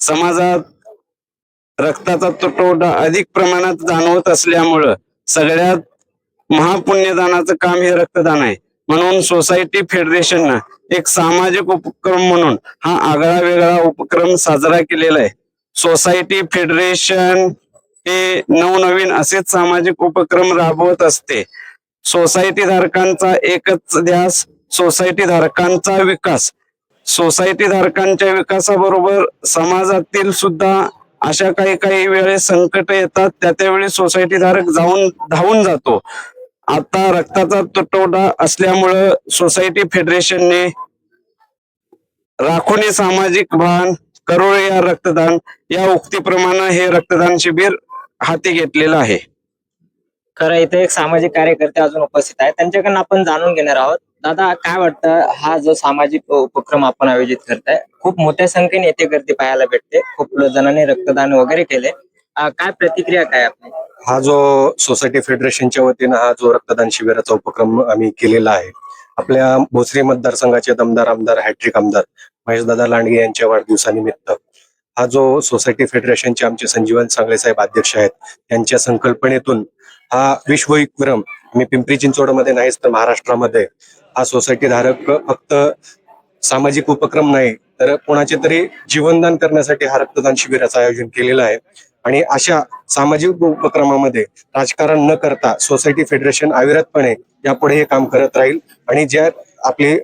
समाजात रक्ताचा तुटवडा अधिक प्रमाणात जाणवत असल्यामुळं सगळ्यात महापुण्यदानाचं काम हे रक्तदान आहे. म्हणून सोसायटी फेडरेशननं एक सामाजिक उपक्रम म्हणून हा आगळा वेगळा उपक्रम साजरा केलेला आहे. सोसायटी फेडरेशन हे नवनवीन असेच सामाजिक उपक्रम राबवत असते. सोसायटी धारकांचा एकच ध्यास सोसायटी धारकांचा विकास. सोसायटी धारकांच्या विकासाबरोबर समाजातील सुद्धा अशा काही काही वेळेस संकट येतात त्या त्यावेळी सोसायटी धारक जाऊन धावून जातो. आता रक्ताचा तुटवडा असल्यामुळं सोसायटी फेडरेशनने राखोनी सामाजिक भान करोळे या रक्तदान या उक्तीप्रमाणे हे रक्तदान शिबिर हाती घेतलेलं आहे. खरं इथे एक सामाजिक कार्यकर्ते अजून उपस्थित आहेत. त्यांच्याकडनं आपण जाणून घेणार आहोत. दादा काय वाटतं हा जो सामाजिक उपक्रम आपण आयोजित करताय खूप मोठ्या संख्येने येथे गर्दी पाहायला भेटते. खूप जणांनी रक्तदान वगैरे केले. काय प्रतिक्रिया काय आपली? हा जो सोसायटी फेडरेशनच्या वतीनं हा जो रक्तदान शिबिराचा उपक्रम आम्ही केलेला आहे आपल्या भोसरी मतदारसंघाचे दमदार आमदार हॅट्रिक आमदार महेशदादा लांडगे यांच्या वाढदिवसानिमित्त. हा जो सोसायटी फेडरेशनचे आमचे संजीवन सांगळे साहेब अध्यक्ष आहेत त्यांच्या संकल्पनेतून हा विश्वविक्रम मी पिंपरी चिंचवडमध्ये नाहीच तर महाराष्ट्रामध्ये हा सोसायटी धारक फक्त सामाजिक उपक्रम नाही तर कोणाचे तरी जीवनदान करण्यासाठी हा रक्तदान शिबिराचं आयोजन केलेलं आहे. आणि अशा सामाजिक उपक्रमामध्ये राजकारण न करता सोसायटी फेडरेशन अविरतपणे यापुढे हे काम करत राहील. आणि ज्या आपले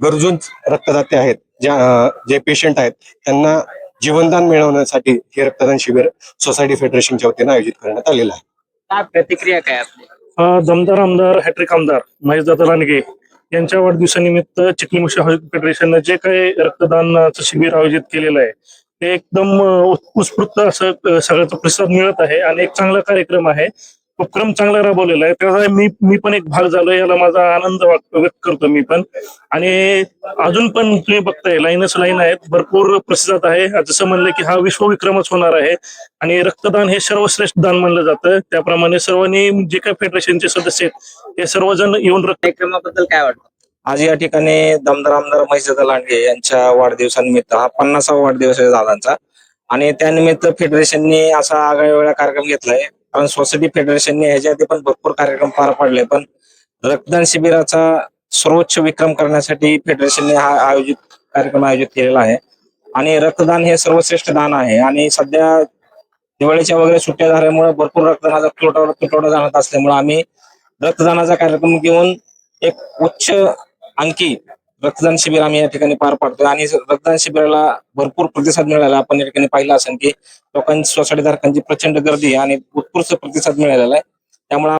गरजू रक्तदाते आहेत ज्या जे पेशंट आहेत त्यांना जीवनदान मिळवण्यासाठी हे रक्तदान शिबिर सोसायटी फेडरेशनच्या वतीनं आयोजित करण्यात आलेलं आहे. काय प्रतिक्रिया काय आपली? दमदार आमदार हॅट्रिक आमदार महेशदादा लांडगे यांच्या वाढदिवसानिमित्त चिखली मुशी फेडरेशननं जे काही रक्तदानाचं शिबिर आयोजित केलेलं आहे ते एकदम उत्स्फूर्त असं सगळ्याचा प्रतिसाद मिळत आहे आणि एक चांगला कार्यक्रम आहे. उपक्रम चांगला राबवलेला आहे. त्याचा मी मी पण एक भाग झालो याला माझा आनंद व्यक्त करतो मी पण. आणि अजून पण तुम्ही बघताय लाईनच लाईन आहेत. भरपूर प्रतिसाद आहे. जसं म्हणलं की हा विश्वविक्रमच होणार आहे. आणि रक्तदान हे सर्वश्रेष्ठ दान मानलं जातं. त्याप्रमाणे सर्वांनी जे काही फेडरेशनचे सदस्य आहेत ते सर्वजण येऊन रक्त कार्यक्रमाबद्दल काय वाटतं? आज या ठिकाणी दमदार आमदार महेशदादा लांडगे यांच्या वाढदिवसानिमित्त हा पन्नासावा वाढदिवस आहे दादांचा. आणि त्यानिमित्त फेडरेशनने असा आगळ्या कार्यक्रम घेतलाय. कारण सोसायटी फेडरेशनने ह्याच्या आधी पण भरपूर कार्यक्रम पार पाडले पण रक्तदान शिबिराचा सर्वोच्च विक्रम करण्यासाठी फेडरेशनने हा आयोजित कार्यक्रम आयोजित केलेला आहे. आणि रक्तदान हे सर्वश्रेष्ठ दान आहे. आणि सध्या दिवाळीच्या वगैरे सुट्ट्या झाल्यामुळे भरपूर रक्तदानाचा तुटवडा तुटवडा जाणत असल्यामुळे आम्ही रक्तदानाचा कार्यक्रम घेऊन एक उच्च अंकी रक्तदान शिबिर आम्ही या ठिकाणी पार पाडतोय. आणि रक्तदान शिबिराला भरपूर प्रतिसाद मिळाला आपण या ठिकाणी पाहिलं असेल की लोकांची सोसायटीधारकांची प्रचंड गर्दी आणि उत्कृष्ट प्रतिसाद मिळालेला आहे. त्यामुळे